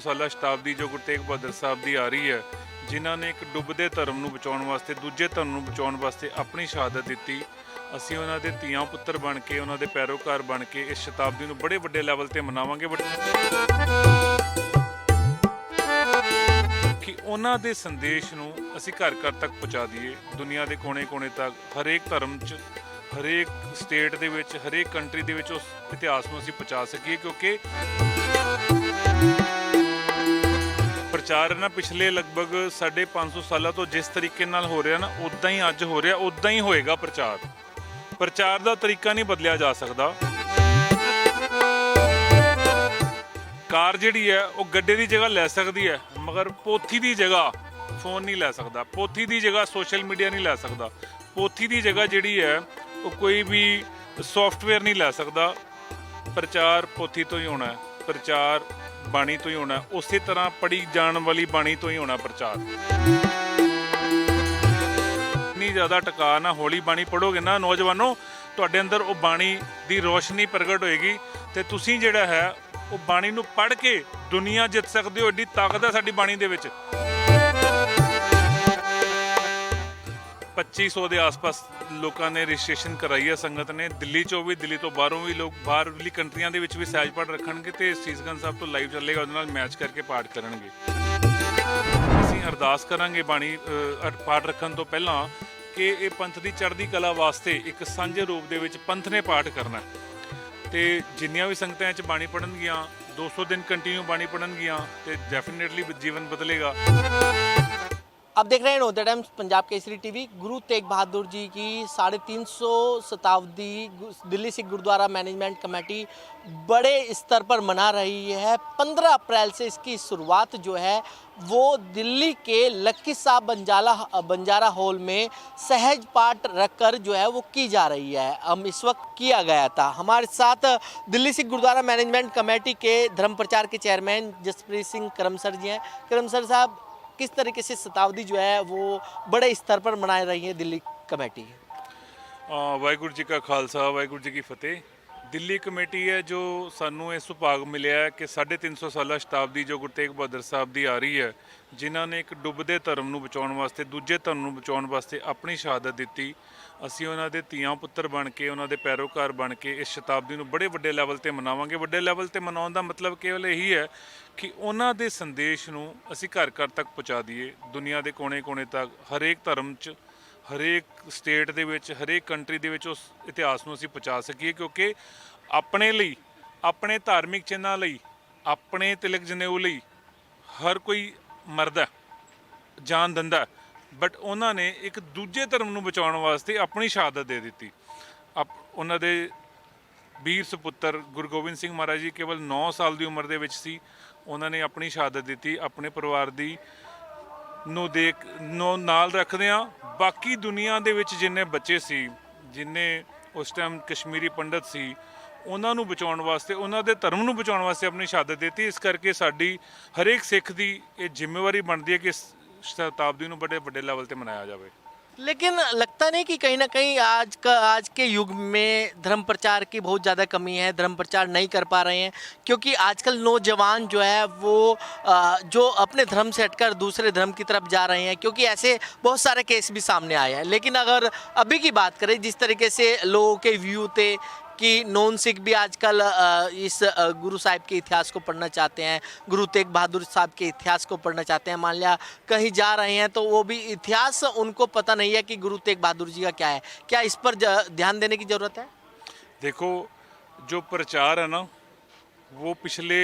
ਸਾਲਾ ਸ਼ਤਾਬਦੀ ਜੋ ਗੁਰੂ ਤੇਗ ਬਹਾਦਰ ਸਾਹਿਬ ਦੀ ਆ ਰਹੀ ਹੈ, ਜਿਨ੍ਹਾਂ ਨੇ ਇੱਕ ਡੁੱਬਦੇ ਧਰਮ ਨੂੰ ਬਚਾਉਣ ਵਾਸਤੇ, ਦੂਜੇ ਧਰਮ ਨੂੰ ਬਚਾਉਣ ਵਾਸਤੇ ਆਪਣੀ ਸ਼ਹਾਦਤ ਦਿੱਤੀ। ਅਸੀਂ ਉਹਨਾਂ ਦੇ ਧੀਆਂ ਪੁੱਤਰ ਬਣ ਕੇ, ਉਹਨਾਂ ਦੇ ਪੈਰੋਕਾਰ ਬਣ ਕੇ ਇਸ ਸ਼ਤਾਬਦੀ ਨੂੰ ਬੜੇ ਵੱਡੇ ਲੈਵਲ ਤੇ ਮਨਾਵਾਂਗੇ ਕਿ ਉਹਨਾਂ ਦੇ ਸੰਦੇਸ਼ ਨੂੰ ਅਸੀਂ ਘਰ ਘਰ ਤੱਕ ਪਹੁੰਚਾ ਦਈਏ। ਦੁਨੀਆ ਦੇ ਕੋਨੇ-ਕੋਨੇ ਤੱਕ, ਹਰੇਕ ਧਰਮ 'ਚ, ਹਰੇਕ ਸਟੇਟ ਦੇ ਵਿੱਚ, ਹਰੇਕ ਕੰਟਰੀ ਦੇ ਵਿੱਚ ਉਸ ਇਤਿਹਾਸ ਨੂੰ ਅਸੀਂ ਪਹੁੰਚਾ ਸਕੀਏ, ਕਿਉਂਕਿ ਪ੍ਰਚਾਰ ਨਾ, ਪਿਛਲੇ ਲਗਭਗ 550 ਸਾਲਾਂ ਤੋਂ ਜਿਸ ਤਰੀਕੇ ਨਾਲ ਹੋ ਰਿਹਾ ਨਾ ਉਦਾਂ ਹੀ ਅੱਜ ਹੋ ਰਿਹਾ ਉਦਾਂ ਹੀ ਹੋਏਗਾ ਪ੍ਰਚਾਰ। ਪ੍ਰਚਾਰ ਦਾ ਤਰੀਕਾ ਨਹੀਂ ਬਦਲਿਆ ਜਾ ਸਕਦਾ। ਕਾਰ ਜਿਹੜੀ ਹੈ, ਉਹ ਗੱਡੇ ਦੀ ਜਗ੍ਹਾ ਲੈ ਸਕਦੀ ਹੈ, ਮਗਰ ਪੋਥੀ ਦੀ ਜਗ੍ਹਾ ਫੋਨ ਨਹੀਂ ਲੈ ਸਕਦਾ। ਪੋਥੀ ਦੀ ਜਗ੍ਹਾ ਸੋਸ਼ਲ ਮੀਡੀਆ ਨਹੀਂ ਲੈ ਸਕਦਾ। ਪੋਥੀ ਦੀ ਜਗ੍ਹਾ ਜਿਹੜੀ ਹੈ, ਉਹ ਕੋਈ ਵੀ ਸੌਫਟਵੇਅਰ ਨਹੀਂ ਲੈ ਸਕਦਾ। ਪ੍ਰਚਾਰ ਪੋਥੀ ਤੋਂ ਹੀ ਹੋਣਾ ਹੈ। ਪ੍ਰਚਾਰ ਬਾਣੀ ਤੋਂ ਹੀ ਹੋਣਾ, ਉਸੇ ਤਰ੍ਹਾਂ ਪੜੀ ਜਾਣ ਵਾਲੀ ਬਾਣੀ ਤੋਂ ਹੀ ਹੋਣਾ ਪ੍ਰਚਾਰ। ਨਹੀਂ ਜ਼ਿਆਦਾ ਟਿਕਾ ਨਾ, ਹੌਲੀ ਬਾਣੀ ਪੜੋਗੇ ਨਾ ਨੌਜਵਾਨੋ, ਤੁਹਾਡੇ ਅੰਦਰ ਉਹ ਬਾਣੀ ਦੀ ਰੋਸ਼ਨੀ ਪ੍ਰਗਟ ਹੋਏਗੀ ਤੇ ਤੁਸੀਂ ਜਿਹੜਾ ਹੈ, ਉਹ ਬਾਣੀ ਨੂੰ ਪੜ੍ਹ ਕੇ ਦੁਨੀਆ ਜਿੱਤ ਸਕਦੇ ਹੋ ਏਡੀ ਤਾਕਤ ਹੈ ਸਾਡੀ ਬਾਣੀ ਦੇ ਵਿੱਚ। 2500 ਦੇ ਆਸ-ਪਾਸ ਲੋਕਾਂ ਨੇ ਰਜਿਸਟ੍ਰੇਸ਼ਨ ਕਰਾਈ ਹੈ ਸੰਗਤ ਨੇ। ਦਿੱਲੀ ਚੋਂ ਵੀ, ਦਿੱਲੀ ਤੋਂ ਬਾਹਰੋਂ ਵੀ ਲੋਕ ਬਾਹਰਲੀ ਕੰਟਰੀਆਂ ਦੇ ਵਿੱਚ ਵੀ ਸਹਿਜ ਪਾਠ ਰੱਖਣਗੇ ਤੇ ਸੀਸਗੰਜ ਸਾਹਿਬ ਤੋਂ ਲਾਈਵ ਚੱਲੇਗਾ, ਉਹਦੇ ਨਾਲ ਮੈਚ ਕਰਕੇ ਪਾਠ ਕਰਨਗੇ। ਅਸੀਂ ਅਰਦਾਸ ਕਰਾਂਗੇ ਬਾਣੀ ਪਾਠ ਰੱਖਣ ਤੋਂ ਪਹਿਲਾਂ ਕਿ ਇਹ ਪੰਥ ਦੀ ਚੜ੍ਹਦੀ ਕਲਾ ਵਾਸਤੇ ਇੱਕ ਸਾਂਝੇ ਰੂਪ ਦੇ ਵਿੱਚ ਪੰਥ ਨੇ ਪਾਠ ਕਰਨਾ ਹੈ। ਤੇ ਜਿੰਨੀਆਂ ਵੀ ਸੰਗਤਾਂ ਚ ਬਾਣੀ ਪੜਨਗੀਆਂ 200 ਦਿਨ ਕੰਟੀਨਿਊ ਬਾਣੀ ਪੜਨਗੀਆਂ ਤੇ ਡੈਫੀਨਿਟਲੀ ਜੀਵਨ ਬਦਲੇਗਾ। आप देख रहे हैं नोदा टाइम्स, पंजाब केसरी टीवी। गुरु तेग बहादुर जी की साढ़े तीन सौ शताब्दी दिल्ली सिख गुरुद्वारा मैनेजमेंट कमेटी बड़े स्तर पर मना रही है। पंद्रह अप्रैल से इसकी शुरुआत जो है, वो दिल्ली के लक्की साहब बंजाला, बंजारा हॉल में सहज पाठ रखकर जो है, वो की जा रही है। हम इस वक्त किया गया था। हमारे साथ दिल्ली सिख गुरुद्वारा मैनेजमेंट कमेटी के धर्म प्रचार के चेयरमैन जसप्रीत सिंह करमसर जी हैं। करमसर साहब किस तरीके से शताब्दी जो है वो बड़े स्तर पर मना रही है दिल्ली कमेटी वाहगुरु जी का खालसा वाहगुरु जी की फतेह ਦਿੱਲੀ ਕਮੇਟੀ ਹੈ ਜੋ ਸਾਨੂੰ ਇਹ ਸੁਭਾਗ ਮਿਲਿਆ ਹੈ ਕਿ 350 ਸਾਲਾ ਸ਼ਤਾਬਦੀ ਜੋ ਗੁਰੂ ਤੇਗ ਬਹਾਦਰ ਸਾਹਿਬ ਦੀ ਆ ਰਹੀ ਹੈ, ਜਿਨ੍ਹਾਂ ਨੇ ਇੱਕ ਡੁੱਬਦੇ ਧਰਮ ਨੂੰ ਬਚਾਉਣ ਵਾਸਤੇ, ਦੂਜੇ ਧਰਮ ਨੂੰ ਬਚਾਉਣ ਵਾਸਤੇ ਆਪਣੀ ਸ਼ਹਾਦਤ ਦਿੱਤੀ। ਅਸੀਂ ਉਹਨਾਂ ਦੇ ਧੀਆਂ ਪੁੱਤਰ ਬਣ ਕੇ, ਉਹਨਾਂ ਦੇ ਪੈਰੋਕਾਰ ਬਣ ਕੇ ਇਸ ਸ਼ਤਾਬਦੀ ਨੂੰ ਬੜੇ ਵੱਡੇ ਲੈਵਲ ਤੇ ਮਨਾਵਾਂਗੇ। ਵੱਡੇ ਲੈਵਲ ਤੇ ਮਨਾਉਣ ਦਾ ਮਤਲਬ ਕੇਵਲ ਇਹੀ ਹੈ ਕਿ ਉਹਨਾਂ ਦੇ ਸੰਦੇਸ਼ ਨੂੰ ਅਸੀਂ ਘਰ ਘਰ ਤੱਕ ਪਹੁੰਚਾ ਦਈਏ। ਦੁਨੀਆ ਦੇ ਕੋਨੇ-ਕੋਨੇ ਤੱਕ ਹਰੇਕ ਧਰਮ 'ਚ ਹਰੇਕ ਸਟੇਟ ਦੇ ਵਿੱਚ, ਹਰੇਕ ਕੰਟਰੀ ਦੇ ਵਿੱਚ ਉਸ ਇਤਿਹਾਸ ਨੂੰ ਅਸੀਂ ਪਹੁੰਚਾ ਸਕੀਏ ਕਿਉਂਕਿ ਆਪਣੇ ਲਈ, ਆਪਣੇ ਧਾਰਮਿਕ ਚਿੰਨ੍ਹਾਂ ਲਈ, ਆਪਣੇ ਤਿਲਕ ਜਨੇਊ ਲਈ ਹਰ ਕੋਈ ਮਰਦਾ ਜਾਨ ਦਿੰਦਾ ਬਟ ਉਹਨਾਂ ਨੇ ਇੱਕ ਦੂਜੇ ਧਰਮ ਨੂੰ ਬਚਾਉਣ ਵਾਸਤੇ ਆਪਣੀ ਸ਼ਹਾਦਤ ਦੇ ਦਿੱਤੀ। ਆਪ ਉਹਨਾਂ ਦੇ ਵੀਰ ਸੁਪੁੱਤਰ ਗੁਰੂ ਗੋਬਿੰਦ ਸਿੰਘ ਮਹਾਰਾਜ ਜੀ ਕੇਵਲ 9 ਸਾਲ ਦੀ ਉਮਰ ਦੇ ਵਿੱਚ ਸੀ। ਉਹਨਾਂ ਨੇ ਆਪਣੀ ਸ਼ਹਾਦਤ ਦਿੱਤੀ, ਆਪਣੇ ਪਰਿਵਾਰ ਦੀ ਨੂੰ ਦੇਖ, ਨੂੰ ਨਾਲ ਰੱਖਦੇ ਆ ਬਾਕੀ ਦੁਨੀਆ ਦੇ ਵਿੱਚ ਜਿੰਨੇ ਬੱਚੇ ਸੀ, ਜਿੰਨੇ ਉਸ ਟਾਈਮ ਕਸ਼ਮੀਰੀ ਪੰਡਤ ਸੀ, ਉਹਨਾਂ ਨੂੰ ਬਚਾਉਣ ਵਾਸਤੇ, ਉਹਨਾਂ ਦੇ ਧਰਮ ਨੂੰ ਬਚਾਉਣ ਵਾਸਤੇ ਆਪਣੀ ਸ਼ਹਾਦਤ ਦਿੱਤੀ। ਇਸ ਕਰਕੇ ਸਾਡੀ ਹਰੇਕ ਸਿੱਖ ਦੀ ਇਹ ਜ਼ਿੰਮੇਵਾਰੀ ਬਣਦੀ ਹੈ ਕਿ ਇਸ ਸ਼ਤਾਬਦੀ ਨੂੰ ਬੜੇ ਵੱਡੇ ਲੈਵਲ ਤੇ ਮਨਾਇਆ ਜਾਵੇ। लेकिन लगता नहीं कि कहीं ना कहीं आज का, आज के युग में धर्म प्रचार की बहुत ज़्यादा कमी है, धर्म प्रचार नहीं कर पा रहे हैं, क्योंकि आजकल नौजवान जो है वो जो अपने धर्म से हटकर दूसरे धर्म की तरफ़ जा रहे हैं, क्योंकि ऐसे बहुत सारे केस भी सामने आए हैं। लेकिन अगर अभी की बात करें, जिस तरीके से लोगों के व्यू थे कि नॉन सिख भी आजकल अ, इस अ, गुरु साहिब के इतिहास को पढ़ना चाहते हैं गुरु तेग बहादुर साहब के इतिहास को पढ़ना चाहते हैं मान लिया कहीं जा रहे हैं तो वो भी इतिहास उनको पता नहीं है कि गुरु तेग बहादुर जी का क्या है क्या इस पर ज- ध्यान देने की ज़रूरत है ਦੇਖੋ ਜੋ ਪ੍ਰਚਾਰ ਹੈ ਨਾ ਉਹ ਪਿਛਲੇ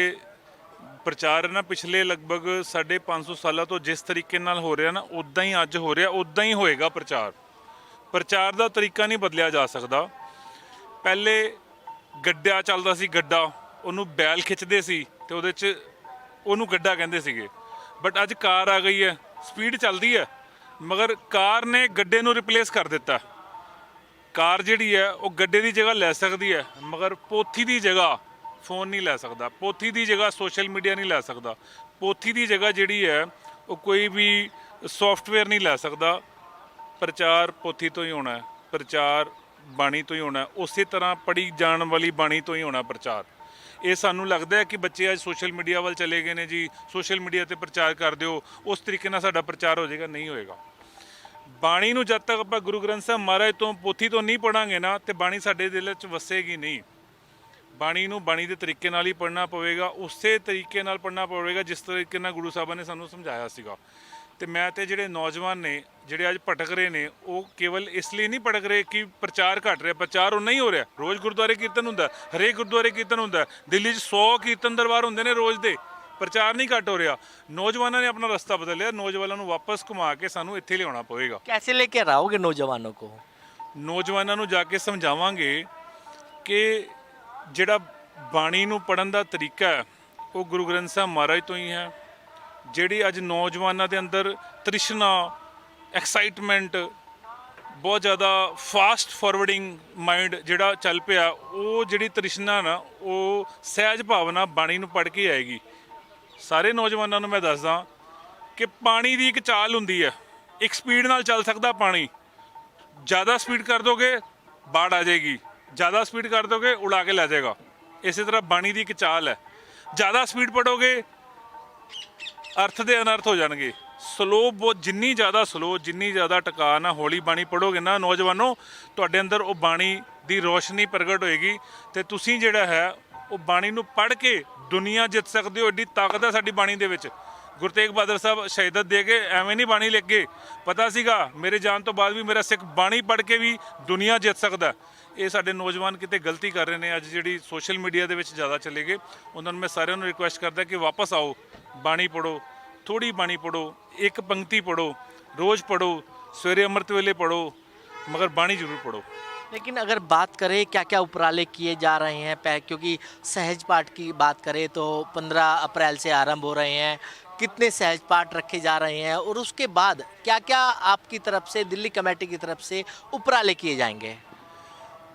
ਪ੍ਰਚਾਰ ਹੈ ਨਾ ਪਿਛਲੇ ਲਗਭਗ 550 ਸਾਲਾਂ ਤੋਂ ਜਿਸ ਤਰੀਕੇ ਨਾਲ ਹੋ ਰਿਹਾ ਨਾ ਉਦਾਂ ਹੀ ਅੱਜ ਹੋ ਰਿਹਾ ਉਦਾਂ ਹੀ ਹੋਏਗਾ ਪ੍ਰਚਾਰ ਪ੍ਰਚਾਰ ਦਾ ਤਰੀਕਾ ਨਹੀਂ ਬਦਲਿਆ ਜਾ ਸਕਦਾ ਪਹਿਲੇ ਗੱਡਿਆ ਚੱਲਦਾ ਸੀ ਗੱਡਾ, ਉਹਨੂੰ ਬੈਲ ਖਿੱਚਦੇ ਸੀ ਤੇ ਉਹਦੇ 'ਚ ਉਹਨੂੰ ਗੱਡਾ ਕਹਿੰਦੇ ਸੀਗੇ। ਬਟ ਅੱਜ ਕਾਰ ਆ ਗਈ ਹੈ ਸਪੀਡ ਚੱਲਦੀ ਹੈ, ਮਗਰ ਕਾਰ ਨੇ ਗੱਡੇ ਨੂੰ ਰਿਪਲੇਸ ਕਰ ਦਿੱਤਾ। ਕਾਰ ਜਿਹੜੀ ਹੈ, ਉਹ ਗੱਡੇ ਦੀ ਜਗ੍ਹਾ ਲੈ ਸਕਦੀ ਹੈ, ਮਗਰ ਪੋਥੀ ਦੀ ਜਗ੍ਹਾ ਫੋਨ ਨਹੀਂ ਲੈ ਸਕਦਾ, ਪੋਥੀ ਦੀ ਜਗ੍ਹਾ ਸੋਸ਼ਲ ਮੀਡੀਆ ਨਹੀਂ ਲੈ ਸਕਦਾ। ਪੋਥੀ ਦੀ ਜਗ੍ਹਾ ਜਿਹੜੀ ਹੈ, ਉਹ ਕੋਈ ਵੀ ਸੌਫਟਵੇਅਰ ਨਹੀਂ ਲੈ ਸਕਦਾ। ਪ੍ਰਚਾਰ ਪੋਥੀ ਤੋਂ ਹੀ ਹੋਣਾ ਹੈ, ਪ੍ਰਚਾਰ ਬਾਣੀ ਤੋਂ ਹੀ ਹੋਣਾ, ਉਸੇ ਤਰ੍ਹਾਂ ਪੜੀ ਜਾਣ ਵਾਲੀ ਬਾਣੀ ਤੋਂ ਹੀ ਹੋਣਾ ਪ੍ਰਚਾਰ। ਇਹ ਸਾਨੂੰ ਲੱਗਦਾ ਹੈ ਕਿ ਬੱਚੇ ਅੱਜ ਸੋਸ਼ਲ ਮੀਡੀਆ ਵੱਲ ਚਲੇ ਗਏ ਨੇ ਜੀ, ਸੋਸ਼ਲ ਮੀਡੀਆ ਤੇ ਪ੍ਰਚਾਰ ਕਰ ਦਿਓ, ਉਸ ਤਰੀਕੇ ਨਾਲ ਸਾਡਾ ਪ੍ਰਚਾਰ ਹੋ ਜਾਏਗਾ, ਨਹੀਂ ਹੋਏਗਾ। ਬਾਣੀ ਨੂੰ ਜਦ ਤੱਕ ਆਪਾਂ ਗੁਰੂ ਗ੍ਰੰਥ ਸਾਹਿਬ ਮਹਾਰਾਜ ਤੋਂ ਪੋਥੀ ਤੋਂ ਨਹੀਂ ਪੜਾਂਗੇ ਨਾ, ਤੇ ਬਾਣੀ ਸਾਡੇ ਦਿਲ ਵਿੱਚ ਵਸੇਗੀ ਨਹੀਂ। ਬਾਣੀ ਨੂੰ ਬਾਣੀ ਦੇ ਤਰੀਕੇ ਨਾਲ ਹੀ ਪੜਨਾ ਪਵੇਗਾ, ਉਸੇ ਤਰੀਕੇ ਨਾਲ ਪੜਨਾ ਪਵੇਗਾ, ਜਿਸ ਤਰੀਕੇ ਨਾਲ ਗੁਰੂ ਸਾਹਿਬਾਂ ਨੇ ਸਾਨੂੰ ਸਮਝਾਇਆ ਸੀਗਾ। ਤੇ ਮੈਂ ਤੇ ਜਿਹੜੇ ਨੌਜਵਾਨ ਨੇ ਜਿਹੜੇ ਅੱਜ ਭਟਕ ਰਹੇ ਨੇ ਉਹ ਕੇਵਲ ਇਸ ਲਈ ਨਹੀਂ ਭਟਕ ਰਹੇ ਕਿ ਪ੍ਰਚਾਰ ਘਟ ਰਿਹਾ ਪ੍ਰਚਾਰ ਉਹ ਨਹੀਂ ਹੋ ਰਿਹਾ ਰੋਜ਼ ਗੁਰਦੁਆਰੇ ਕੀਰਤਨ ਹੁੰਦਾ ਹਰੇਕ ਗੁਰਦੁਆਰੇ ਕੀਰਤਨ ਹੁੰਦਾ ਦਿੱਲੀ 'ਚ 100 ਕੀਰਤਨ ਦਰਬਾਰ ਹੁੰਦੇ ਨੇ ਰੋਜ਼ ਦੇ ਪ੍ਰਚਾਰ ਨਹੀਂ ਘਟ ਹੋ ਰਿਹਾ ਨੌਜਵਾਨਾਂ ਨੇ ਆਪਣਾ ਰਸਤਾ ਬਦਲਿਆ ਨੌਜਵਾਨਾਂ ਨੂੰ ਵਾਪਸ ਘੁਮਾ ਕੇ ਸਾਨੂੰ ਇੱਥੇ ਲਿਆਉਣਾ ਪਵੇਗਾ कैसे लेके रहोगे नौजवानों को ਨੌਜਵਾਨਾਂ ਨੂੰ ਜਾ ਕੇ ਸਮਝਾਵਾਂਗੇ ਕਿ ਜਿਹੜਾ ਬਾਣੀ ਨੂੰ ਪੜਨ ਦਾ ਤਰੀਕਾ ਹੈ ਉਹ ਗੁਰੂ ਗ੍ਰੰਥ ਸਾਹਿਬ ਮਹਾਰਾਜ ਤੋਂ ਹੀ ਹੈ ਜਿਹੜੀ ਅੱਜ ਨੌਜਵਾਨਾਂ ਦੇ ਅੰਦਰ ਤ੍ਰਿਸ਼ਨਾ ਐਕਸਾਈਟਮੈਂਟ ਬਹੁਤ ਜ਼ਿਆਦਾ ਫਾਸਟ ਫਾਰਵਰਡਿੰਗ ਮਾਈਂਡ ਜਿਹੜਾ ਚੱਲ ਪਿਆ, ਉਹ ਜਿਹੜੀ ਤ੍ਰਿਸ਼ਨਾ ਨਾ, ਉਹ ਸਹਿਜ ਭਾਵਨਾ ਬਾਣੀ ਨੂੰ ਪੜ੍ਹ ਕੇ ਆਏਗੀ। ਸਾਰੇ ਨੌਜਵਾਨਾਂ ਨੂੰ ਮੈਂ ਦੱਸਦਾ ਕਿ ਪਾਣੀ ਦੀ ਇੱਕ ਚਾਲ ਹੁੰਦੀ ਹੈ। ਇੱਕ ਸਪੀਡ ਨਾਲ ਚੱਲ ਸਕਦਾ ਪਾਣੀ। ਜ਼ਿਆਦਾ ਸਪੀਡ ਕਰ ਦੋਗੇ, ਬਾੜ ਆ ਜਾਏਗੀ। ਜ਼ਿਆਦਾ ਸਪੀਡ ਕਰ ਦੋਗੇ, ਉਡਾ ਕੇ ਲੈ ਜਾਏਗਾ। ਇਸੇ ਤਰ੍ਹਾਂ ਬਾਣੀ ਦੀ ਇੱਕ ਚਾਲ ਹੈ। ਜ਼ਿਆਦਾ ਸਪੀਡ ਪੜੋਗੇ ਅਰਥ ਦੇ ਅਨਰਥ ਹੋ ਜਾਣਗੇ। ਸਲੋ ਬਹੁਤ, ਜਿੰਨੀ ਜ਼ਿਆਦਾ ਸਲੋ, ਜਿੰਨੀ ਜ਼ਿਆਦਾ ਟਿਕਾ ਨਾ ਹੌਲੀ ਬਾਣੀ ਪੜੋਗੇ ਨਾ ਨੌਜਵਾਨੋ, ਤੁਹਾਡੇ ਅੰਦਰ ਉਹ ਬਾਣੀ ਦੀ ਰੋਸ਼ਨੀ ਪ੍ਰਗਟ ਹੋਏਗੀ ਤੇ ਤੁਸੀਂ ਜਿਹੜਾ ਹੈ, ਉਹ ਬਾਣੀ ਨੂੰ ਪੜ੍ਹ ਕੇ ਦੁਨੀਆ ਜਿੱਤ ਸਕਦੇ ਹੋ, ਏਡੀ ਤਾਕਤ ਹੈ ਸਾਡੀ ਬਾਣੀ ਦੇ ਵਿੱਚ। ਗੁਰੂ ਤੇਗ ਬਹਾਦਰ ਸਾਹਿਬ ਸ਼ਹੀਦਤ ਦੇ ਕੇ ਐਵੇਂ ਨਹੀਂ ਬਾਣੀ ਲਿਖ ਗਏ ਪਤਾ ਸੀਗਾ ਮੇਰੇ ਜਾਣ ਤੋਂ ਬਾਅਦ ਵੀ ਮੇਰਾ ਸਿੱਖ ਬਾਣੀ ਪੜ੍ਹ ਕੇ ਵੀ ਦੁਨੀਆ ਜਿੱਤ ਸਕਦਾ ਹੈ। ਇਹ ਸਾਡੇ ਨੌਜਵਾਨ ਕਿਤੇ ਗਲਤੀ ਕਰ ਰਹੇ ਨੇ ਅੱਜ ਜਿਹੜੀ ਸੋਸ਼ਲ ਮੀਡੀਆ ਦੇ ਵਿੱਚ ਜ਼ਿਆਦਾ ਚਲੇ ਗਏ ਉਹਨਾਂ ਨੂੰ ਮੈਂ ਸਾਰਿਆਂ ਨੂੰ ਰਿਕੁਐਸਟ ਕਰਦਾ ਕਿ ਵਾਪਸ ਆਓ ਬਾਣੀ ਪੜੋ ਥੋੜੀ ਬਾਣੀ ਪੜੋ ਇੱਕ ਪੰਕਤੀ ਪੜੋ ਰੋਜ਼ ਪੜੋ ਸਵੇਰੇ ਅੰਮ੍ਰਿਤ ਵੇਲੇ ਪੜੋ ਮਗਰ ਬਾਣੀ ਜ਼ਰੂਰ ਪੜੋ लेकिन अगर बात करें क्या क्या उपराले किए जा रहे हैं पह क्योंकि सहज पाठ की बात करें तो 15 अप्रैल से आरंभ हो रहे हैं कितने सहज पाठ रखे जा रहे हैं और उसके बाद क्या क्या आपकी तरफ से दिल्ली कमेटी की तरफ से उपराले किए जाएंगे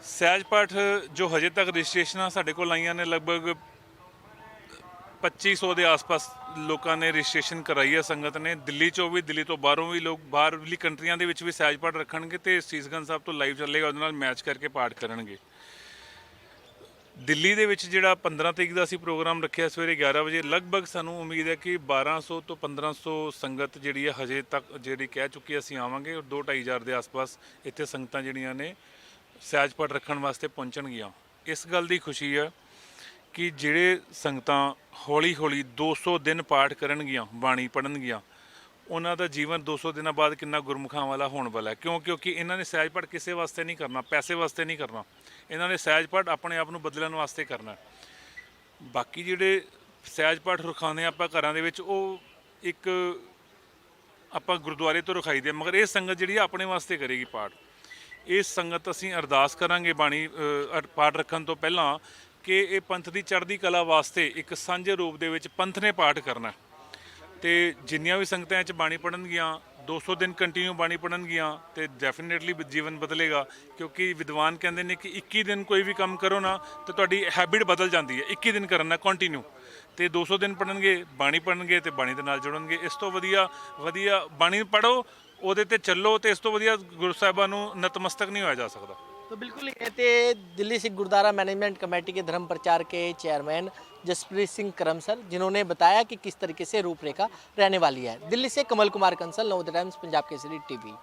ਸਹਿਜ ਪਾਠ ਜੋ ਹਜੇ ਤੱਕ ਰਜਿਸਟ੍ਰੇਸ਼ਨਾਂ ਸਾਡੇ ਕੋਲ ਆਈਆਂ ਨੇ ਲਗਭਗ 2500 ਦੇ ਆਸ-ਪਾਸ ਲੋਕਾਂ ਨੇ ਰਜਿਸਟ੍ਰੇਸ਼ਨ ਕਰਾਈ ਹੈ ਸੰਗਤ ਨੇ ਦਿੱਲੀ ਚੋਂ ਵੀ ਦਿੱਲੀ ਤੋਂ ਬਾਹਰੋਂ ਵੀ ਲੋਕ ਬਾਹਰਲੀ ਕੰਟਰੀਆਂ ਦੇ ਵਿੱਚ ਵੀ ਸਹਿਜ ਪਾਠ ਰੱਖਣਗੇ ਤੇ ਸੀਸਗੰਜ ਸਾਹਿਬ ਤੋਂ ਲਾਈਵ ਚੱਲੇਗਾ ਉਹਦੇ ਨਾਲ ਮੈਚ ਕਰਕੇ ਪਾਠ ਕਰਨਗੇ ਦਿੱਲੀ ਦੇ ਵਿੱਚ ਜਿਹੜਾ 15 ਤਰੀਕ ਦਾ ਅਸੀਂ ਪ੍ਰੋਗਰਾਮ ਰੱਖਿਆ ਸਵੇਰੇ 11 ਵਜੇ, ਲਗਭਗ ਸਾਨੂੰ ਉਮੀਦ ਹੈ ਕਿ 1200 ਤੋਂ 1500 ਸੰਗਤ ਜਿਹੜੀ ਹੈ ਹਜੇ ਤੱਕ ਜਿਹੜੀ ਕਹਿ ਚੁੱਕੀ ਅਸੀਂ ਆਵਾਂਗੇ ਔਰ 2-2500 ਦੇ ਆਸ-ਪਾਸ ਇੱਥੇ ਸੰਗਤਾਂ ਜਿਹੜੀਆਂ ਨੇ ਸਹਿਜ ਪਾਠ ਰੱਖਣ ਵਾਸਤੇ ਪਹੁੰਚਣਗੀਆਂ। ਇਸ ਗੱਲ ਦੀ ਖੁਸ਼ੀ ਹੈ ਕਿ ਜਿਹੜੇ ਸੰਗਤਾਂ ਹੌਲੀ-ਹੌਲੀ 200 ਦਿਨ ਪਾਠ ਕਰਨਗੀਆਂ, ਬਾਣੀ ਪੜਨਗੀਆਂ ਉਹਨਾਂ ਦਾ ਜੀਵਨ 200 ਦਿਨਾਂ ਬਾਅਦ ਕਿੰਨਾ ਗੁਰਮੁਖਾਂ ਵਾਲਾ ਹੋਣ ਵਾਲਾ ਹੈ। ਕਿਉਂ? ਕਿਉਂਕਿ ਇਹਨਾਂ ਨੇ ਸਹਿਜ ਪਾਠ ਕਿਸੇ ਵਾਸਤੇ ਨਹੀਂ ਕਰਨਾ, ਪੈਸੇ ਵਾਸਤੇ ਨਹੀਂ ਕਰਨਾ। ਇਹਨਾਂ ਨੇ ਸਹਿਜ ਪਾਠ ਆਪਣੇ ਆਪ ਨੂੰ ਬਦਲਣ ਵਾਸਤੇ ਕਰਨਾ ਬਾਕੀ ਜਿਹੜੇ ਸਹਿਜ ਪਾਠ ਰਖਾਉਂਦੇ ਹਾਂ ਆਪਾਂ ਘਰਾਂ ਦੇ ਵਿੱਚ, ਉਹ ਇੱਕ ਆਪਾਂ ਗੁਰਦੁਆਰੇ ਤੋਂ ਰਖਾਈ ਦੇ ਮਗਰ ਇਹ ਸੰਗਤ ਜਿਹੜੀ ਆ ਆਪਣੇ ਵਾਸਤੇ ਕਰੇਗੀ ਪਾਠ। ਇਸ ਸੰਗਤ ਅਸੀਂ ਅਰਦਾਸ ਕਰਾਂਗੇ ਬਾਣੀ ਪਾਠ ਰੱਖਣ ਤੋਂ ਪਹਿਲਾਂ ਕਿ ਇਹ ਪੰਥ ਦੀ ਚੜ੍ਹਦੀ ਕਲਾ ਵਾਸਤੇ ਇੱਕ ਸਾਂਝੇ ਰੂਪ ਦੇ ਵਿੱਚ ਪੰਥ ਨੇ ਪਾਠ ਕਰਨਾ ਤੇ ਜਿੰਨੀਆਂ ਵੀ ਸੰਗਤਾਂ ਚ ਬਾਣੀ ਪੜਨਗੀਆਂ 200 ਦਿਨ ਕੰਟੀਨਿਊ ਬਾਣੀ ਪੜਨਗੀਆਂ ਤੇ ਡੈਫੀਨਿਟਲੀ ਜੀਵਨ ਬਦਲੇਗਾ, ਕਿਉਂਕਿ ਵਿਦਵਾਨ ਕਹਿੰਦੇ ਨੇ ਕਿ 21 ਦਿਨ ਕੋਈ ਵੀ ਕੰਮ ਕਰੋ ਨਾ, ਤੇ ਤੁਹਾਡੀ ਹੈਬਿਟ ਬਦਲ ਜਾਂਦੀ ਹੈ 21 ਦਿਨ ਕਰਨ ਨਾਲ ਕੰਟੀਨਿਊ ਤੇ 200 ਦਿਨ ਪੜਨਗੇ ਬਾਣੀ ਪੜਨਗੇ ਤੇ ਬਾਣੀ ਦੇ ਨਾਲ ਜੁੜਨਗੇ, ਇਸ ਤੋਂ ਵਧੀਆ ਵਧੀਆ ਬਾਣੀ ਪੜੋ ਉਹਦੇ ਤੇ ਚੱਲੋ ਤੇ ਇਸ ਤੋਂ ਵਧੀਆ ਗੁਰੂ ਸਾਹਿਬਾਂ ਨੂੰ ਨਤਮਸਤਕ ਨਹੀਂ ਹੋਇਆ ਜਾ ਸਕਦਾ। तो बिल्कुल ये कहते दिल्ली सिख गुरुद्वारा मैनेजमेंट कमेटी के धर्म प्रचार के चेयरमैन जसप्रीत सिंह करम सर जिन्होंने बताया कि किस तरीके से रूपरेखा रहने वाली है। दिल्ली से कमल कुमार कंसल, नवोदय टाइम्स, पंजाब केसरी टीवी।